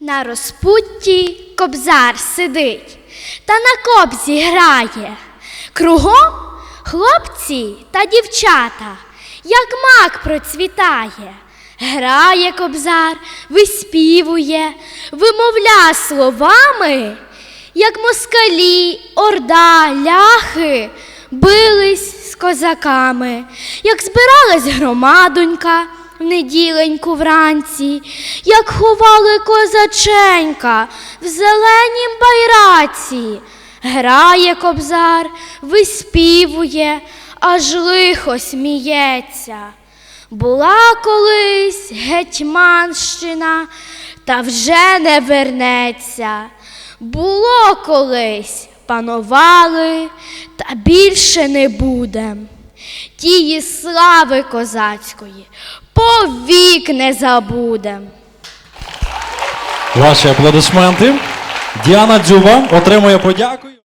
На розпутті кобзар сидить та на кобзі грає. Кругом хлопці та дівчата, як мак процвітає. Грає кобзар, виспівує, вимовля словами, як москалі, орда, ляхи бились з козаками, як збиралась громадонька в неділеньку вранці, як ховали козаченька в зеленім байраці. Грає кобзар, виспівує, аж лихо сміється. Була колись гетьманщина, та вже не вернеться. Було колись, панували, та більше не будем. Тії слави козацької повік не забудем. Ваші аплодисменти. Діана Дзюба отримує подяку.